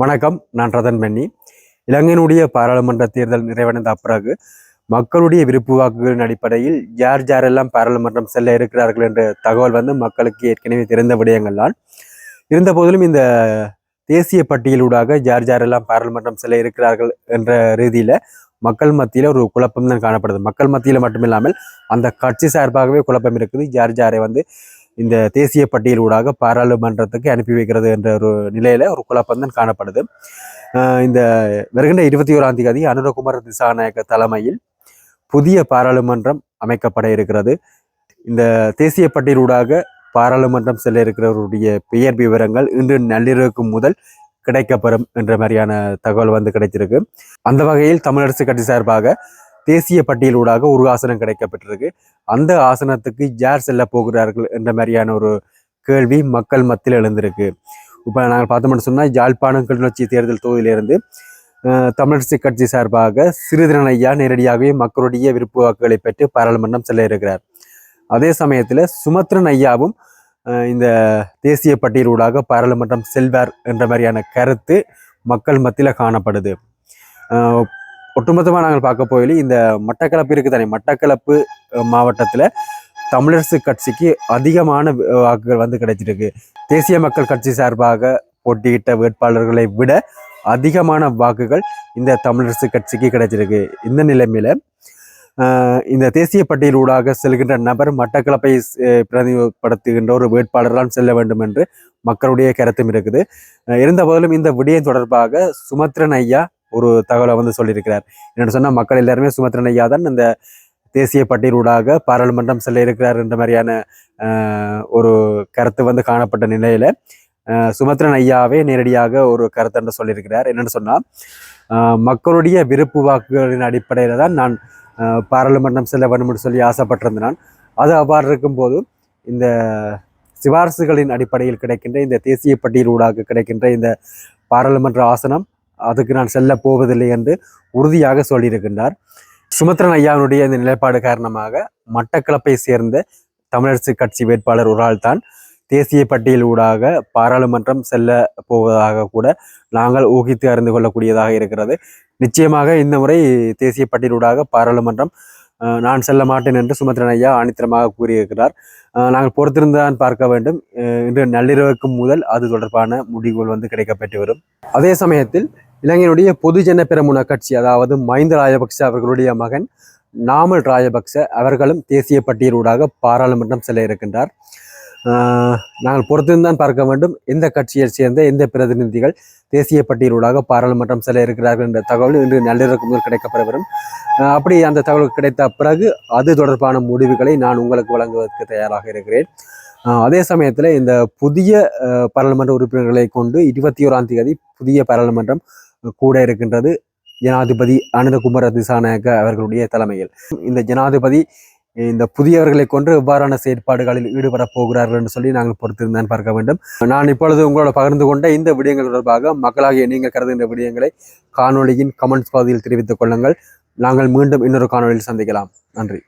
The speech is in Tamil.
வணக்கம் நான் ரதன் பென்னி. இலங்கையினுடைய பாராளுமன்ற தேர்தல் நிறைவடைந்த பிறகு மக்களுடைய விருப்பு வாக்குகளின் அடிப்படையில் யார் யாரெல்லாம் பாராளுமன்றம் செல்ல இருக்கிறார்கள் என்ற தகவல் வந்து மக்களுக்கு ஏற்கனவே தெரிந்த விடயங்கள் தான் இருந்த போதிலும் இந்த தேசிய பட்டியலூடாக யார் யாரெல்லாம் பாராளுமன்றம் செல்ல இருக்கிறார்கள் என்ற ரீதியில மக்கள் மத்தியில ஒரு குழப்பம் தான் காணப்படுது. மக்கள் மத்தியில மட்டுமில்லாமல் அந்த கட்சி சார்பாகவே குழப்பம் இருக்குது. யார் யாரை வந்து இந்த தேசிய பட்டியலூடாக பாராளுமன்றத்துக்கு அனுப்பி வைக்கிறது என்ற ஒரு நிலையில ஒரு குழப்பந்தன் காணப்படுது. இந்த வருகின்ற இருபத்தி ஓராம் தேதி அனுரகுமார் திசாநாயக்க தலைமையில் புதிய பாராளுமன்றம் அமைக்கப்பட இருக்கிறது. இந்த தேசிய பட்டியலூடாக பாராளுமன்றம் செல்ல இருக்கிறவருடைய பெயர் விவரங்கள் இன்று நள்ளிரவுக்கு முதல் கிடைக்கப்பெறும் என்ற மாதிரியான தகவல் வந்து கிடைத்திருக்கு அந்த வகையில் தமிழரசு கட்சி சார்பாக தேசிய பட்டியலூடாக ஒரு ஆசனம் கிடைக்கப்பட்டிருக்கு அந்த ஆசனத்துக்கு யார் செல்ல போகிறார்கள் என்ற மாதிரியான ஒரு கேள்வி மக்கள் மத்தியில் எழுந்திருக்கு. இப்போ நாங்கள் பார்த்தோம்னு சொன்னால் யாழ்ப்பாணம் கிளிநொச்சி தேர்தல் தொகுதியிலிருந்து தமிழரசு கட்சி சார்பாக சிறிதரன் ஐயா நேரடியாகவே மக்களுடைய விருப்பு வாக்குகளை பெற்று பாராளுமன்றம் செல்ல இருக்கிறார். அதே சமயத்தில் சுமத்ரன் ஐயாவும் இந்த தேசிய பட்டியலூடாக பாராளுமன்றம் செல்வார் என்ற மாதிரியான கருத்து மக்கள் மத்தியில் காணப்படுது. ஒட்டுமொத்தமாக நாங்கள் பார்க்க போயில இந்த மட்டக்களப்பு இருக்குது. தானே மட்டக்களப்பு மாவட்டத்தில் தமிழரசு கட்சிக்கு அதிகமான வாக்குகள் வந்து கிடைச்சிருக்கு. தேசிய மக்கள் கட்சி சார்பாக போட்டியிட்ட வேட்பாளர்களை விட அதிகமான வாக்குகள் இந்த தமிழரசு கட்சிக்கு கிடைச்சிருக்கு. இந்த நிலைமையில் இந்த தேசிய பட்டியலூடாக செல்கின்ற நபர் மட்டக்களப்பை பிரதிநிதிப்படுத்துகின்ற ஒரு வேட்பாளர்தான் செல்ல வேண்டும் என்று மக்களுடைய கருத்தும் இருக்குது. இருந்த போதிலும் இந்த விடயம் தொடர்பாக சுமத்ரன் ஐயா ஒரு தகவலை வந்து சொல்லியிருக்கிறார். என்னென்னு சொன்னால் மக்கள் எல்லாருமே சுமத்ரன் ஐயா தான் இந்த தேசிய பட்டியலூடாக பாராளுமன்றம் செல்ல இருக்கிறார் என்ற மாதிரியான ஒரு கருத்து வந்து காணப்பட்ட நிலையில் சுமத்ரன் ஐயாவே நேரடியாக ஒரு கருத்து சொல்லியிருக்கிறார். என்னென்னு சொன்னால் மக்களுடைய விருப்பு வாக்குகளின் அடிப்படையில் தான் நான் பாராளுமன்றம் செல்ல வேண்டும்னு சொல்லி ஆசைப்பட்டிருந்தேன். நான் அது அவ்வாறு இருக்கும்போது இந்த சிபாரசுகளின் அடிப்படையில் கிடைக்கின்ற இந்த தேசிய பட்டியலூடாக கிடைக்கின்ற இந்த பாராளுமன்ற ஆசனம் அதுக்கு நான் செல்ல போவதில்லை என்று உறுதியாக சொல்லியிருக்கின்றார். சுமத்ரன் ஐயாவுடைய இந்த நிலைப்பாடு காரணமாக மட்டக்களப்பை சேர்ந்த தமிழரசு கட்சி வேட்பாளர் ஒரு ஆள் தான் தேசிய பட்டியல் ஊடாக பாராளுமன்றம் செல்ல போவதாக கூட நாங்கள் ஊகித்து அறிந்து கொள்ளக்கூடியதாக இருக்கிறது. நிச்சயமாக இந்த முறை தேசிய பட்டியல் ஊடாக பாராளுமன்றம் நான் செல்ல மாட்டேன் என்று சுமத்ரன் ஐயா ஆணித்தரமாக கூறியிருக்கிறார். நாங்கள் பொறுத்திருந்தான் பார்க்க வேண்டும். இன்று நள்ளிரவுக்கு முதல் அது தொடர்பான முடிவுகள் வந்து கிடைக்கப்பெற்று வரும். அதே சமயத்தில் இலங்கையினுடைய பொதுஜன பெரமுன கட்சி அதாவது மஹிந்த ராஜபக்ச அவர்களுடைய மகன் நாமல் ராஜபக்ச அவர்களும் தேசிய பட்டியலூடாக பாராளுமன்றம் செல்ல இருக்கின்றார். ஆஹ் நாங்கள் பொறுத்திருந்தான் பார்க்க வேண்டும். எந்த கட்சியை சேர்ந்த எந்த பிரதிநிதிகள் தேசிய பட்டியலூடாக பாராளுமன்றம் செல்ல இருக்கிறார்கள் என்ற தகவல் இன்று நள்ளிரவுக்கு முதல் கிடைக்கப்பெற வரும். அப்படி அந்த தகவல் கிடைத்த பிறகு அது தொடர்பான முடிவுகளை நான் உங்களுக்கு வழங்குவதற்கு தயாராக இருக்கிறேன். ஆஹ் அதே சமயத்தில் இந்த புதிய பாராளுமன்ற உறுப்பினர்களை கொண்டு இருபத்தி ஓராம் தேதி புதிய பாராளுமன்றம் கூட இருக்கின்றது ஜனாதிபதி அனுரகுமார திசாநாயக்க அவர்களுடைய தலைமையில். இந்த ஜனாதிபதி இந்த புதியவர்களை கொண்டு எவ்வாறான செயற்பாடுகளில் ஈடுபட போகிறார்கள் என்று சொல்லி நாங்கள் பொறுத்திருந்தான் பார்க்க வேண்டும். நான் இப்பொழுது உங்களோட பகிர்ந்து கொண்ட இந்த விடயங்கள் தொடர்பாக மக்களாகிய நீங்கள் கருதுகின்ற விடயங்களை காணொளியின் கமெண்ட்ஸ் பகுதியில் தெரிவித்துக் கொள்ளுங்கள். நாங்கள் மீண்டும் இன்னொரு காணொளியில் சந்திக்கலாம். நன்றி.